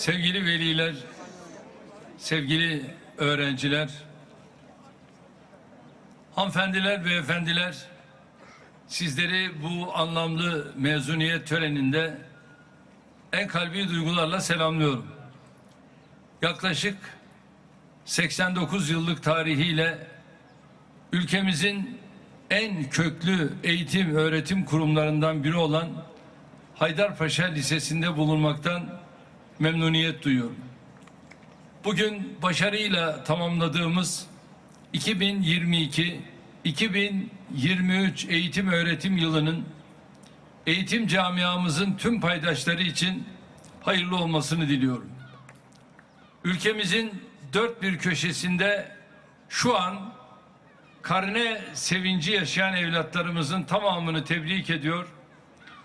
Sevgili veliler, sevgili öğrenciler, hanımefendiler ve efendiler, sizleri bu anlamlı mezuniyet töreninde en kalbi duygularla selamlıyorum. Yaklaşık 89 yıllık tarihiyle ülkemizin en köklü eğitim öğretim kurumlarından biri olan Haydarpaşa Lisesi'nde bulunmaktan memnuniyet duyuyorum. Bugün başarıyla tamamladığımız 2022-2023 eğitim öğretim yılının eğitim camiamızın tüm paydaşları için hayırlı olmasını diliyorum. Ülkemizin dört bir köşesinde şu an karne sevinci yaşayan evlatlarımızın tamamını tebrik ediyor.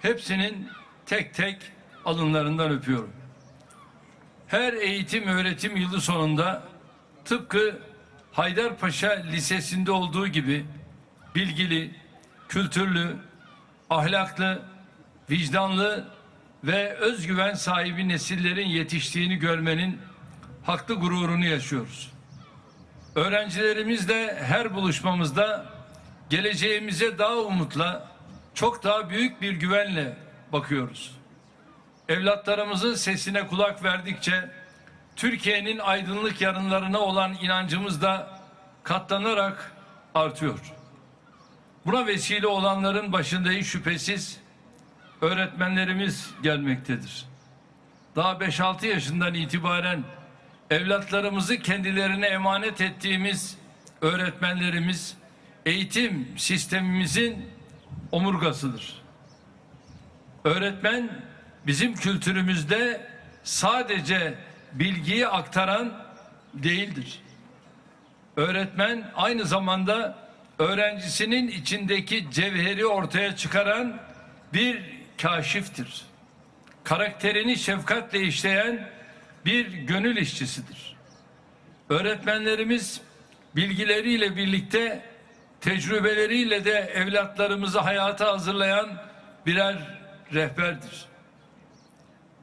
Hepsinin tek tek alınlarından öpüyorum. Her eğitim öğretim yılı sonunda tıpkı Haydarpaşa Lisesi'nde olduğu gibi bilgili, kültürlü, ahlaklı, vicdanlı ve özgüven sahibi nesillerin yetiştiğini görmenin haklı gururunu yaşıyoruz. Öğrencilerimizle her buluşmamızda geleceğimize daha umutla, çok daha büyük bir güvenle bakıyoruz. Evlatlarımızın sesine kulak verdikçe Türkiye'nin aydınlık yarınlarına olan inancımız da katlanarak artıyor. Buna vesile olanların başında hiç şüphesiz öğretmenlerimiz gelmektedir. Daha 5-6 yaşından itibaren evlatlarımızı kendilerine emanet ettiğimiz öğretmenlerimiz eğitim sistemimizin omurgasıdır. Öğretmen bizim kültürümüzde sadece bilgiyi aktaran değildir. Öğretmen aynı zamanda öğrencisinin içindeki cevheri ortaya çıkaran bir kaşiftir. Karakterini şefkatle işleyen bir gönül işçisidir. Öğretmenlerimiz bilgileriyle birlikte tecrübeleriyle de evlatlarımızı hayata hazırlayan birer rehberdir.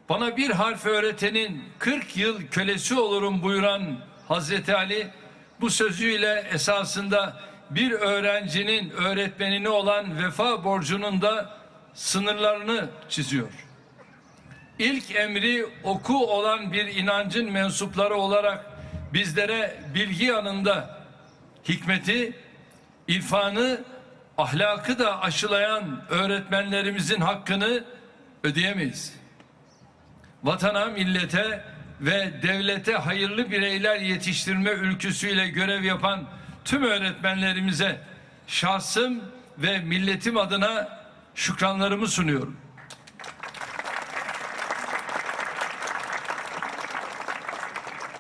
Bana bir harf öğretenin 40 yıl kölesi olurum buyuran Hazreti Ali bu sözüyle esasında bir öğrencinin öğretmenine olan vefa borcunun da sınırlarını çiziyor. İlk emri oku olan bir inancın mensupları olarak bizlere bilgi yanında hikmeti, irfanı, ahlakı da aşılayan öğretmenlerimizin hakkını ödeyemeyiz. Vatana, millete ve devlete hayırlı bireyler yetiştirme ülküsüyle görev yapan tüm öğretmenlerimize şahsım ve milletim adına şükranlarımı sunuyorum.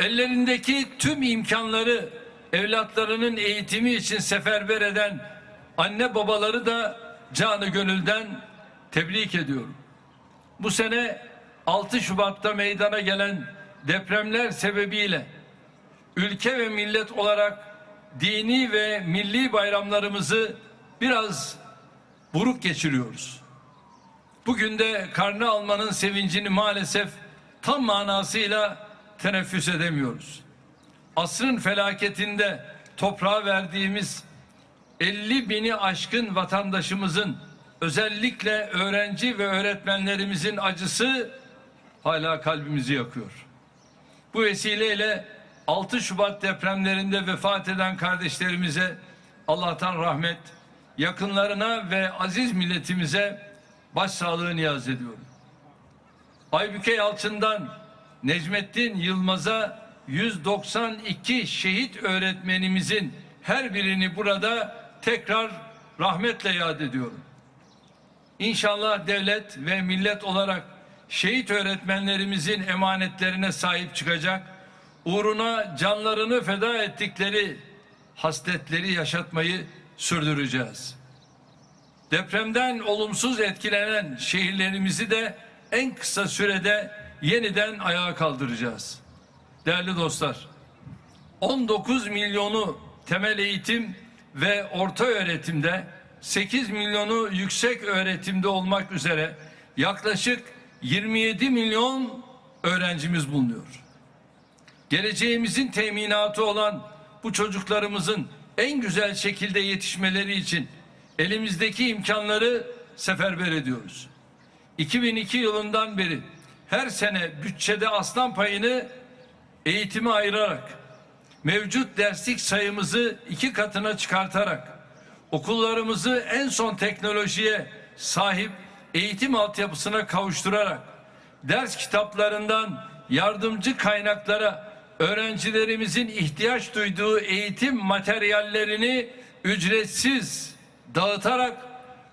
Ellerindeki tüm imkanları evlatlarının eğitimi için seferber eden anne babaları da canı gönülden tebrik ediyorum. Bu sene 6 Şubat'ta meydana gelen depremler sebebiyle ülke ve millet olarak dini ve milli bayramlarımızı biraz buruk geçiriyoruz. Bugün de karne almanın sevincini maalesef tam manasıyla teneffüs edemiyoruz. Asrın felaketinde toprağa verdiğimiz 50 bini aşkın vatandaşımızın özellikle öğrenci ve öğretmenlerimizin acısı hala kalbimizi yakıyor. Bu vesileyle 6 Şubat depremlerinde vefat eden kardeşlerimize Allah'tan rahmet, yakınlarına ve aziz milletimize başsağlığı niyaz ediyorum. Aybüke Yalçın'dan Necmettin Yılmaz'a 192 şehit öğretmenimizin her birini burada tekrar rahmetle yad ediyorum. İnşallah devlet ve millet olarak şehit öğretmenlerimizin emanetlerine sahip çıkacak, uğruna canlarını feda ettikleri hasletleri yaşatmayı sürdüreceğiz. Depremden olumsuz etkilenen şehirlerimizi de en kısa sürede yeniden ayağa kaldıracağız. Değerli dostlar, 19 milyonu temel eğitim ve orta öğretimde, 8 milyonu yüksek öğretimde olmak üzere yaklaşık 27 milyon öğrencimiz bulunuyor. Geleceğimizin teminatı olan bu çocuklarımızın en güzel şekilde yetişmeleri için elimizdeki imkanları seferber ediyoruz. 2002 yılından beri her sene bütçede aslan payını eğitime ayırarak mevcut derslik sayımızı iki katına çıkartarak okullarımızı en son teknolojiye sahip eğitim altyapısına kavuşturarak ders kitaplarından yardımcı kaynaklara öğrencilerimizin ihtiyaç duyduğu eğitim materyallerini ücretsiz dağıtarak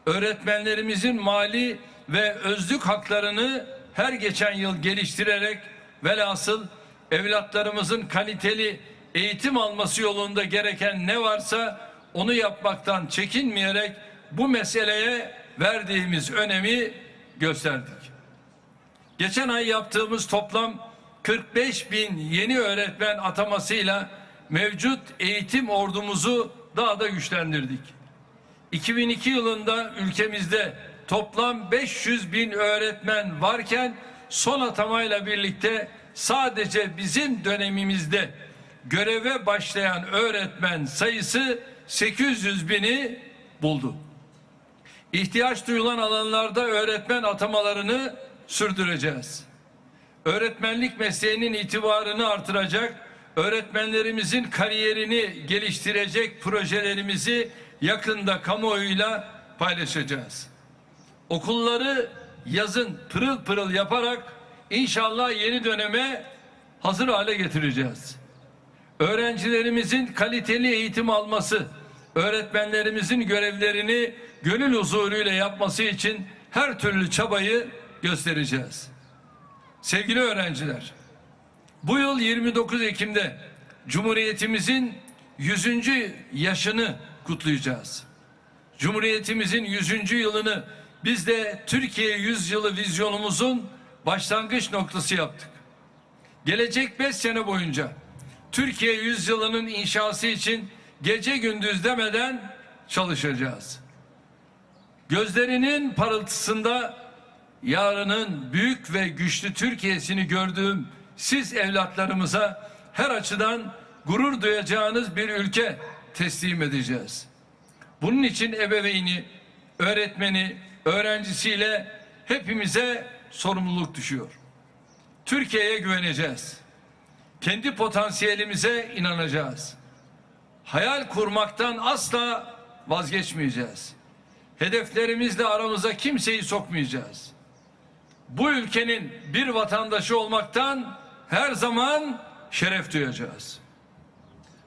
öğretmenlerimizin mali ve özlük haklarını her geçen yıl geliştirerek velhasıl evlatlarımızın kaliteli eğitim alması yolunda gereken ne varsa onu yapmaktan çekinmeyerek bu meseleye verdiğimiz önemi gösterdik. Geçen ay yaptığımız toplam 45 bin yeni öğretmen atamasıyla mevcut eğitim ordumuzu daha da güçlendirdik. 2002 yılında ülkemizde toplam 500 bin öğretmen varken son atamayla birlikte sadece bizim dönemimizde göreve başlayan öğretmen sayısı 800 bini buldu. İhtiyaç duyulan alanlarda öğretmen atamalarını sürdüreceğiz. Öğretmenlik mesleğinin itibarını artıracak, öğretmenlerimizin kariyerini geliştirecek projelerimizi yakında kamuoyuyla paylaşacağız. Okulları yazın pırıl pırıl yaparak inşallah yeni döneme hazır hale getireceğiz. Öğrencilerimizin kaliteli eğitim alması, öğretmenlerimizin görevlerini gönül huzuruyla yapması için her türlü çabayı göstereceğiz. Sevgili öğrenciler, bu yıl 29 Ekim'de Cumhuriyetimizin 100. yaşını kutlayacağız. Cumhuriyetimizin 100. yılını biz de Türkiye 100 yılı vizyonumuzun başlangıç noktası yaptık. Gelecek 5 sene boyunca Türkiye 100 yılının inşası için gece gündüz demeden çalışacağız. Gözlerinin parıltısında yarının büyük ve güçlü Türkiye'sini gördüğüm siz evlatlarımıza her açıdan gurur duyacağınız bir ülke teslim edeceğiz. Bunun için ebeveyni, öğretmeni, öğrencisiyle hepimize sorumluluk düşüyor. Türkiye'ye güveneceğiz. Kendi potansiyelimize inanacağız. Hayal kurmaktan asla vazgeçmeyeceğiz. Hedeflerimizle aramıza kimseyi sokmayacağız. Bu ülkenin bir vatandaşı olmaktan her zaman şeref duyacağız.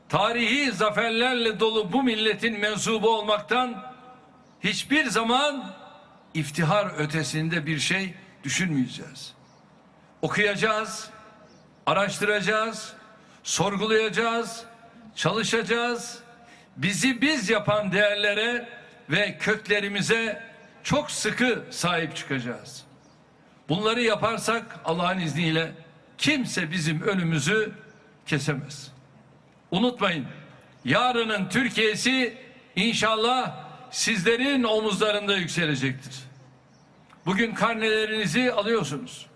Tarihi zaferlerle dolu bu milletin mensubu olmaktan hiçbir zaman iftihar ötesinde bir şey düşünmeyeceğiz. Okuyacağız, araştıracağız, sorgulayacağız, çalışacağız. Bizi biz yapan değerlere ve köklerimize çok sıkı sahip çıkacağız. Bunları yaparsak Allah'ın izniyle kimse bizim önümüzü kesemez. Unutmayın, yarının Türkiye'si inşallah sizlerin omuzlarında yükselecektir. Bugün karnelerinizi alıyorsunuz.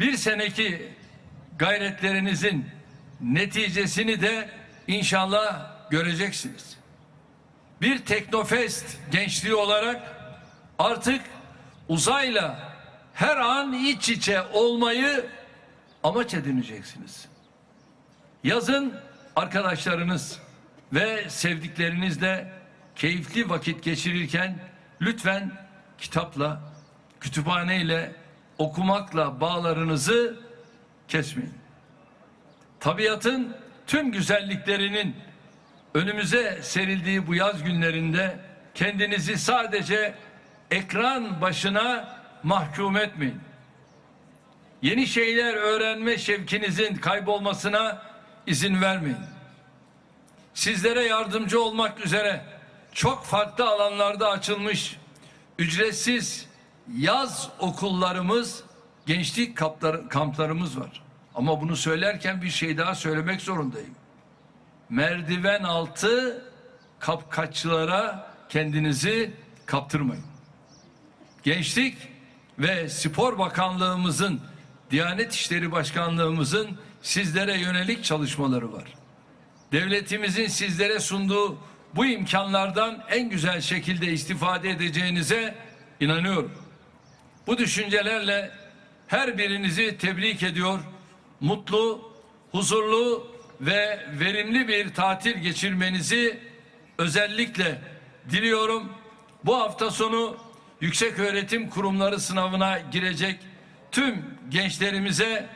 Bir seneki gayretlerinizin neticesini de inşallah göreceksiniz. Bir teknofest gençliği olarak artık uzayla her an iç içe olmayı amaç edineceksiniz. Yazın arkadaşlarınız ve sevdiklerinizle keyifli vakit geçirirken lütfen kitapla, kütüphaneyle, okumakla bağlarınızı kesmeyin. Tabiatın tüm güzelliklerinin önümüze serildiği bu yaz günlerinde kendinizi sadece ekran başına mahkum etmeyin. Yeni şeyler öğrenme şevkinizin kaybolmasına izin vermeyin. Sizlere yardımcı olmak üzere çok farklı alanlarda açılmış ücretsiz yaz okullarımız, gençlik kampları- kamplarımız var. Ama bunu söylerken bir şey daha söylemek zorundayım. Merdiven altı kapkaççılara kendinizi kaptırmayın. Gençlik ve Spor Bakanlığımızın Diyanet İşleri Başkanlığımızın sizlere yönelik çalışmaları var. Devletimizin sizlere sunduğu bu imkanlardan en güzel şekilde istifade edeceğinize inanıyorum. Bu düşüncelerle her birinizi tebrik ediyor. Mutlu, huzurlu ve verimli bir tatil geçirmenizi özellikle diliyorum. Bu hafta sonu yüksek öğretim kurumları sınavına girecek tüm gençlerimize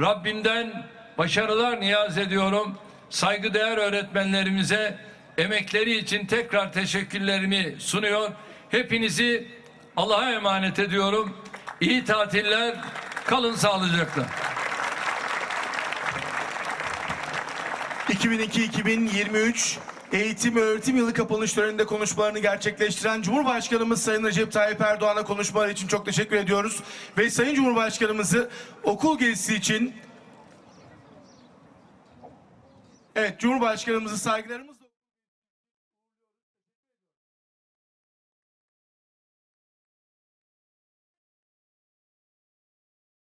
Rabbimden başarılar niyaz ediyorum. Saygıdeğer öğretmenlerimize emekleri için tekrar teşekkürlerimi sunuyor. Hepinizi Allah'a emanet ediyorum. İyi tatiller. Kalın sağlıcakla. 2002-2023 eğitim ve öğretim yılı kapanış töreninde konuşmalarını gerçekleştiren Cumhurbaşkanımız Sayın Recep Tayyip Erdoğan'a konuşmaları için çok teşekkür ediyoruz. Ve Sayın Cumhurbaşkanımızı okul gezisi için Evet Cumhurbaşkanımızı saygılarımızla